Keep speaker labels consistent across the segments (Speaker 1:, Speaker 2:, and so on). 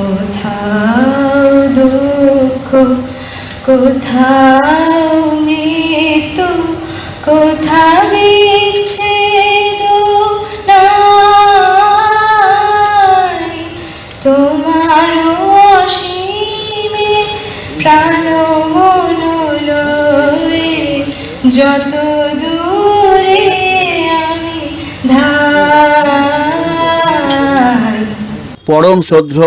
Speaker 1: কোথাও দুঃখ কোথাও মৃত্যু কোথাও বিচ্ছেদ নাই। তোমার অসীমে প্রাণ মন যত দূরে
Speaker 2: পরম শ্রদ্ধ,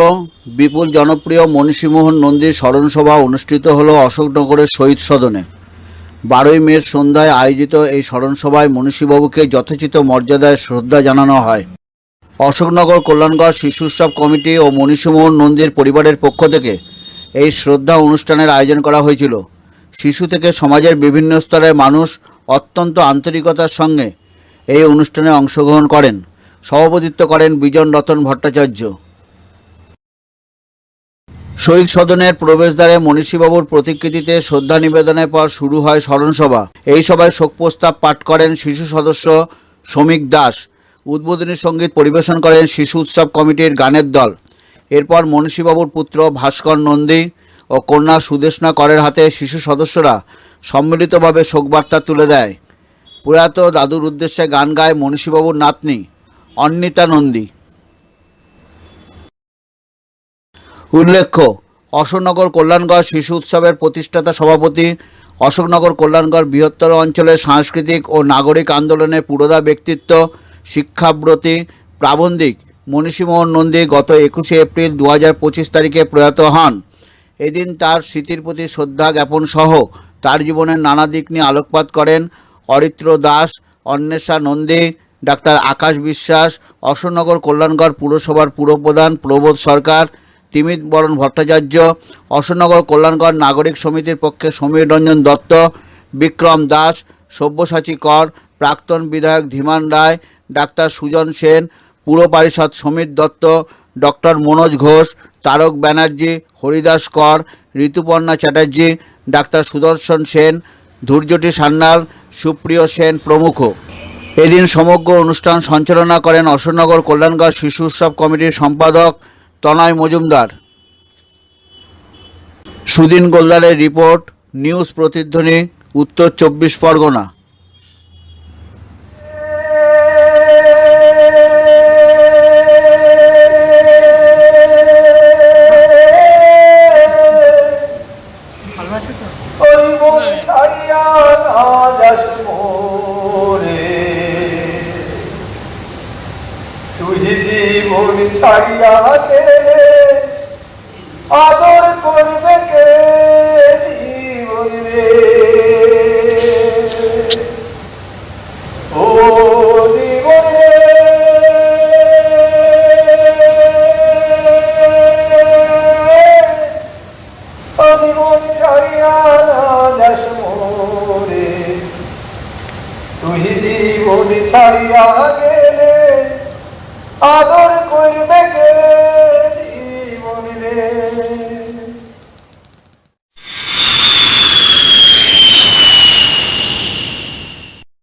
Speaker 2: বিপুল জনপ্রিয় মনীষীমোহন নন্দীর স্মরণসভা অনুষ্ঠিত হল অশোকনগরের শহীদ সদনে। বারোই মের সন্ধ্যায় আয়োজিত এই স্মরণসভায় মনীষীবাবুকে যথোচিত মর্যাদায় শ্রদ্ধা জানানো হয়। অশোকনগর কল্যাণগড় শিশু উৎসব কমিটি ও মনীষীমোহন নন্দীর পরিবারের পক্ষ থেকে এই শ্রদ্ধা অনুষ্ঠানের আয়োজন করা হয়েছিল। শিশু থেকে সমাজের বিভিন্ন স্তরের মানুষ অত্যন্ত আন্তরিকতার সঙ্গে এই অনুষ্ঠানে অংশগ্রহণ করেন। সভাপতিত্ব করেন বিজন রতন ভট্টাচার্য। শহীদ সদনের প্রবেশদ্বারে মনীষীবাবুর প্রতিকৃতিতে শ্রদ্ধা নিবেদনের পর শুরু হয় স্মরণসভা। এই সভায় শোক প্রস্তাব পাঠ করেন শিশু সদস্য শ্রমিক দাস। উদ্বোধনী সংগীত পরিবেশন করেন শিশু উৎসব কমিটির গানের দল। এরপর মনীষীবাবুর পুত্র ভাস্কর নন্দী ও কন্যা সুদেষ্ণা করের হাতে শিশু সদস্যরা সম্মিলিতভাবে শোকবার্তা তুলে দেয়। প্রয়াত দাদুর উদ্দেশ্যে গান গায় মনীষীবাবুর নাতনি অন্নিতা নন্দী। উল্লেখ্য, অশোকনগর কল্যাণগড় শিশু উৎসবের প্রতিষ্ঠাতা সভাপতি, অশোকনগর কল্যাণগড় বৃহত্তর অঞ্চলের সাংস্কৃতিক ও নাগরিক আন্দোলনের পুরোধা ব্যক্তিত্ব, শিক্ষাব্রতী প্রাবন্ধিক মনীষীমোহন নন্দী গত একুশে এপ্রিল দু হাজার পঁচিশ তারিখে প্রয়াত হন। এদিন তার স্মৃতির প্রতি শ্রদ্ধা জ্ঞাপন সহ তার জীবনের নানা দিক নিয়ে আলোকপাত করেন অরিত্র দাস, অন্বেষা নন্দী, ডাক্তার আকাশ বিশ্বাস, অশোকনগর কল্যাণগড় পুরসভার পুরপ্রধান প্রবোধ সরকার তিমিত বরণ ভট্টাচার্য, অশোকনগর কল্যাণগড় নাগরিক সমিতির পক্ষে সমীর রঞ্জন দত্ত, বিক্রম দাস, সব্যসাচী কর, প্রাক্তন বিধায়ক ধীমান রায়, ডাক্তার সুজন সেন, পুর পরিষদ সমীর দত্ত, ডক্টর মনোজ ঘোষ, তারক ব্যানার্জি, হরিদাস কর, ঋতুপর্ণা চ্যাটার্জি, ডাক্তার সুদর্শন সেন ধূর্যটি সান্যাল, সুপ্রিয় সেন প্রমুখ। এদিন সমগ্র অনুষ্ঠান সঞ্চালনা করেন অশোকনগর কল্যাণগড় শিশু উৎসব কমিটির সম্পাদক তনয় মজুমদার। সুদিন গোলদারের রিপোর্ট নিউজ প্রতিধ্বনি উত্তর চব্বিশ পরগনা।
Speaker 3: তুই জীবন ছাড়িয়া আদর করবে কে জীবন? ও জীবন। রে জীবন ছাড়িয়া না তুই জীবন ছাড়িয়া গেলে আদর করবে